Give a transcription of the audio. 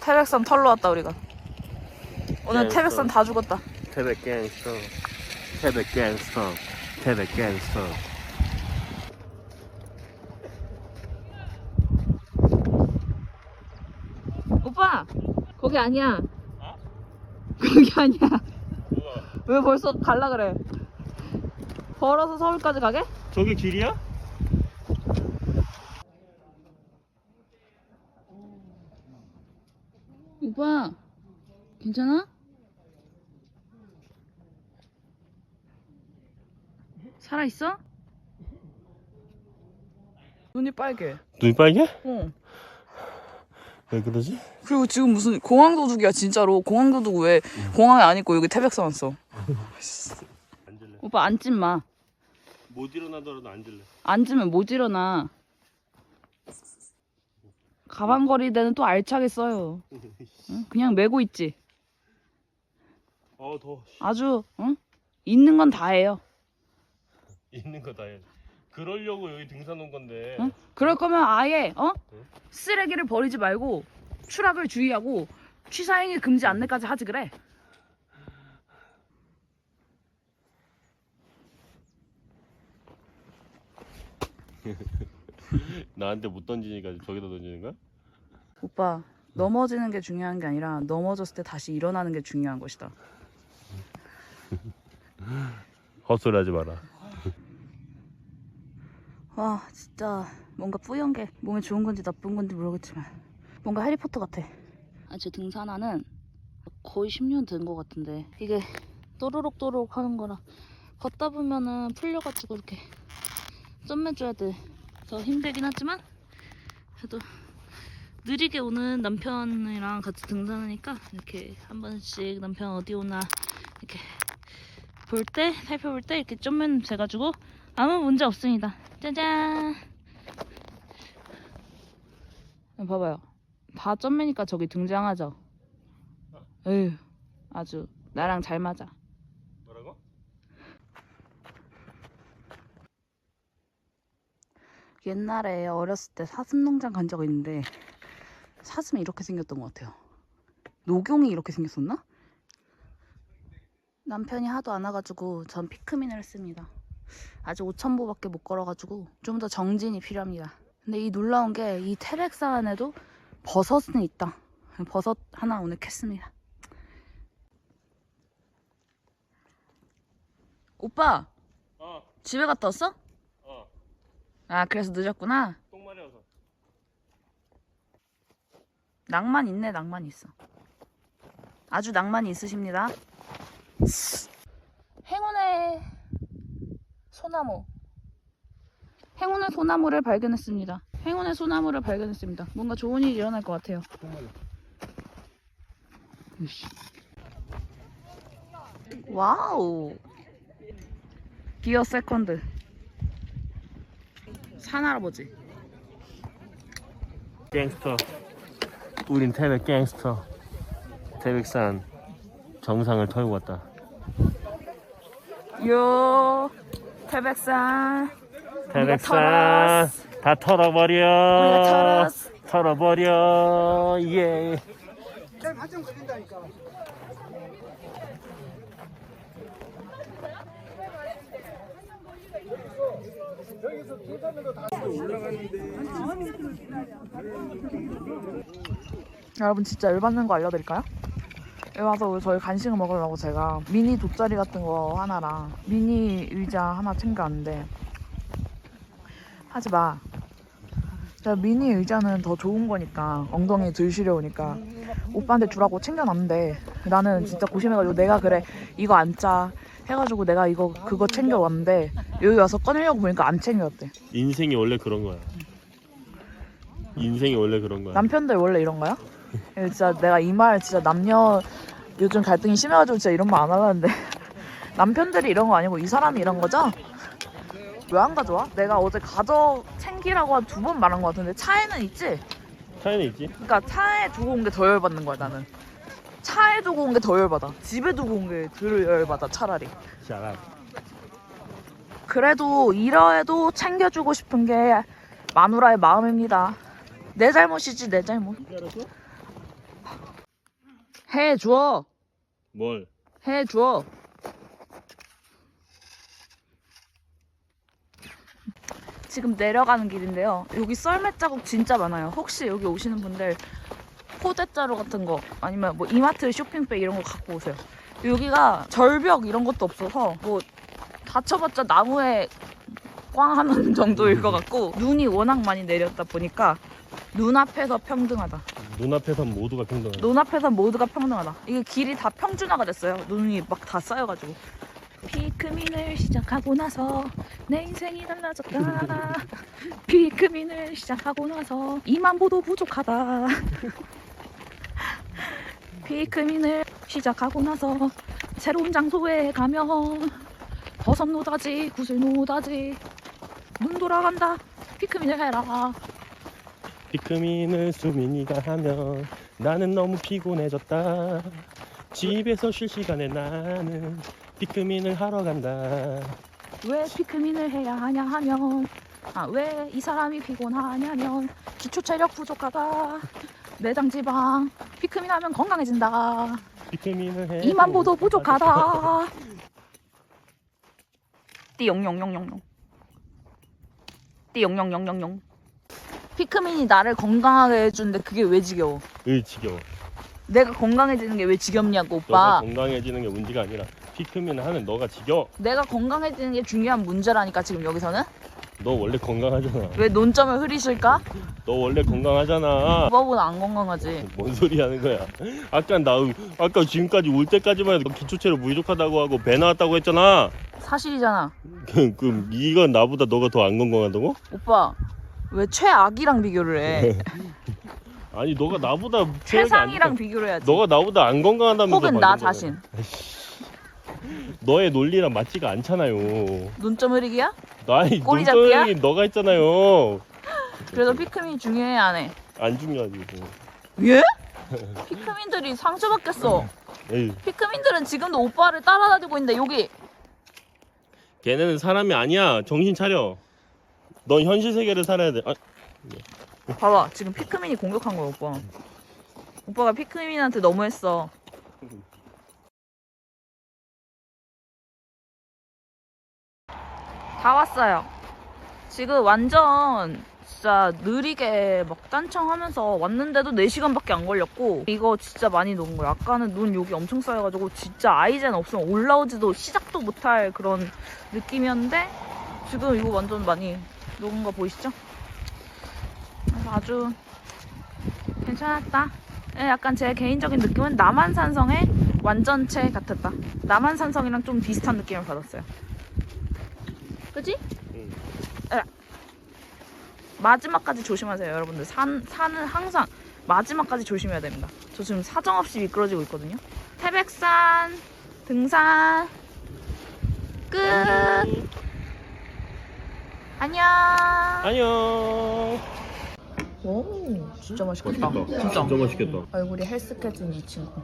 태백산 털러 왔다 우리가. 오늘 네, 태백산 저- 다 죽었다. 태백 갱스터 태백 갱스터 태백 갱스터 오빠 거기 아니야. 거기 아니야. 왜 벌써 갈라 그래? 걸어서 서울까지 가게? 저게 길이야? 오빠 괜찮아? 살아 있어? 눈이 빨개. 눈이 빨개? 어. 왜 그러지? 그리고 지금 무슨 공항 도둑이야 진짜로. 공항 도둑 왜 공항에 안 있고 여기 태백산 왔어? 앉을래 오빠 앉지 마. 못 일어나더라도 앉을래 앉으면 못 일어나. 가방거리대는 또 알차게 써요. 응? 그냥 메고 있지. 어 더워 아주 응? 있는 건 다 해요. 있는 거 다 해. 그러려고 여기 등산 온 건데 응? 그럴 거면 아예 어? 응? 쓰레기를 버리지 말고 추락을 주의하고 취사행위 금지 안내까지 하지 그래. 나한테 못 던지니까 저기다 던지는 거야? 오빠 넘어지는 게 중요한 게 아니라 넘어졌을 때 다시 일어나는 게 중요한 것이다. 헛소리 하지 마라 와 진짜 뭔가 뿌연 게 몸에 좋은 건지 나쁜 건지 모르겠지만 뭔가 해리포터 같아. 아, 제 등산화는 거의 10년 된 것 같은데 이게 또르륵 또르륵 하는 거라 걷다 보면은 풀려가지고 이렇게 썸매줘야 돼. 더 힘들긴 하지만 그래도 느리게 오는 남편이랑 같이 등산하니까 이렇게 한 번씩 남편 어디 오나 이렇게 볼 때 살펴볼 때 이렇게 좀만 재가지고 아무 문제 없습니다. 짜잔. 봐봐요. 다 점매니까 저기 등장하죠. 에휴, 아주 나랑 잘 맞아. 뭐라고? 옛날에 어렸을 때 사슴 농장 간 적 있는데 사슴이 이렇게 생겼던 것 같아요. 녹용이 이렇게 생겼었나? 남편이 하도 안 와가지고 전 피크민을 했습니다. 아직 5,000보밖에 못 걸어가지고 좀 더 정진이 필요합니다. 근데 이 놀라운 게이 태백산 안에도 버섯은 있다. 버섯 하나 오늘 캤습니다. 오빠 어 집에 갔다 왔어? 어. 아 그래서 늦었구나. 똥 마려워서 낭만 있네 낭만 있어. 아주 낭만이 있으십니다. 행운의 소나무. 행운의 소나무를 발견했습니다. 행운의 소나무를 발견했습니다. 뭔가 좋은 일이 일어날 것 같아요. 와우. 기어 세컨드. 산할아버지. 갱스터. 우린 태백 갱스터. 태백산 정상을 털고 왔다. 요 태백산. 태백산 다 털어버려. 털었어. 털어버려. 예 여러분 진짜 열받는 거 알려드릴까요? 와서 저희 간식을 먹으려고 제가 미니 돗자리 같은 거 하나랑 미니 의자 하나 챙겨왔는데 하지 마. 제가 미니 의자는 더 좋은 거니까 엉덩이 들 시려우니까 오빠한테 주라고 챙겨놨는데 나는 진짜 고심해가지고 내가 그래 이거 앉자 해가지고 내가 이거 그거 챙겨왔는데 여기 와서 꺼내려고 보니까 안 챙겨왔대. 인생이 원래 그런 거야 인생이 원래 그런 거야 남편들 원래 이런 거야? 이거 진짜 내가 이 말 진짜 남녀 요즘 갈등이 심해가지고 진짜 이런 말 안 하는데 남편들이 이런 거 아니고 이 사람이 이런 거죠? 왜 안 가져와? 내가 어제 가져 챙기라고 한 두 번 말한 거 같은데 차에는 있지? 차이는 있지? 그러니까 차에 두고 온 게 더 열받는 거야 나는 차에 두고 온 게 더 열받아 집에 두고 온 게 덜 열받아 차라리 샤라 그래도 이러해도 챙겨주고 싶은 게 마누라의 마음입니다 내 잘못이지 내 잘못 해줘. 뭘? 해줘. 지금 내려가는 길인데요. 여기 썰매 자국 진짜 많아요. 혹시 여기 오시는 분들 포대자루 같은 거 아니면 뭐 이마트 쇼핑백 이런 거 갖고 오세요. 여기가 절벽 이런 것도 없어서 뭐 다쳐봤자 나무에 꽝 하는 정도일 것 같고 눈이 워낙 많이 내렸다 보니까 눈앞에서 평등하다. 눈앞에선 모두가 평등하다. 눈앞에서 모두가 평등하다. 이게 길이 다 평준화가 됐어요. 눈이 막 다 쌓여가지고. 피크민을 시작하고 나서 내 인생이 달라졌다. 피크민을 시작하고 나서 2만 보도 부족하다. 피크민을 시작하고 나서 새로운 장소에 가면 버섯 노다지, 구슬 노다지, 눈 돌아간다. 피크민을 해라. 피크민을 수민이가 하면 나는 너무 피곤해졌다. 집에서 쉴 시간에 나는 피크민을 하러 간다. 왜 피크민을 해야 하냐 하면 아 왜 이 사람이 피곤하냐면 기초 체력 부족하다 내장 지방. 피크민 하면 건강해진다. 해. 이만 보도 부족하다. 띠용용용용용. 띠용용용용용. 피크민이 나를 건강하게 해주는데 그게 왜 지겨워? 으 지겨워. 내가 건강해지는 게 왜 지겹냐고 너가 오빠 건강해지는 게 문제가 아니라 피크민을 하는 너가 지겨워. 내가 건강해지는 게 중요한 문제라니까 지금 여기서는 너 원래 건강하잖아. 왜 논점을 흐리실까? 너 원래 건강하잖아. 오빠보다 안 건강하지 뭔 소리 하는 거야? 아까 나 아까 지금까지 올 때까지만 해도 기초체력 부족하다고 하고 배 나왔다고 했잖아. 사실이잖아. 그, 그 이건 나보다 너가 더 안 건강하다고? 오빠 왜 최악이랑 비교를 해? 아니 너가 나보다 체력이 최상이랑 안 비교를 해야지. 너가 나보다 안 건강하다면서 혹은 막 나. 자신. 너의 논리랑 맞지가 않잖아요. 논점 흐리기야? 나이 꼬리 잡기야? 논점이 너가 했잖아요. 그래서 피크민이 중요해 안 해? 안 중요하지. 그거. 예? 피크민들이 상처받겠어. 에이, 피크민들은 지금도 오빠를 따라다니고 있는데 여기 걔네는 사람이 아니야. 정신 차려. 넌 현실 세계를 살아야 돼. 아, 봐봐 지금 피크민이 공격한 거야 오빠. 오빠가 피크민한테 너무했어. 다 왔어요. 지금 완전 진짜 느리게 막 딴청하면서 왔는데도 4시간밖에 안 걸렸고 이거 진짜 많이 녹은 거야. 아까는 눈 여기 엄청 쌓여가지고 진짜 아이젠 없으면 올라오지도 시작도 못할 그런 느낌이었는데 지금 이거 완전 많이 녹은 거 보이시죠? 아주 괜찮았다. 예, 약간 제 개인적인 느낌은 남한산성의 완전체 같았다. 남한산성이랑 좀 비슷한 느낌을 받았어요. 그지? 응. 에. 마지막까지 조심하세요, 여러분들. 산, 산은 항상 마지막까지 조심해야 됩니다. 저 지금 사정없이 미끄러지고 있거든요. 태백산 등산 끝. 안녕. 안녕. 오, 진짜 맛있겠다. 진짜. 진짜 맛있겠다. 얼굴이 헬스케진 이 친구.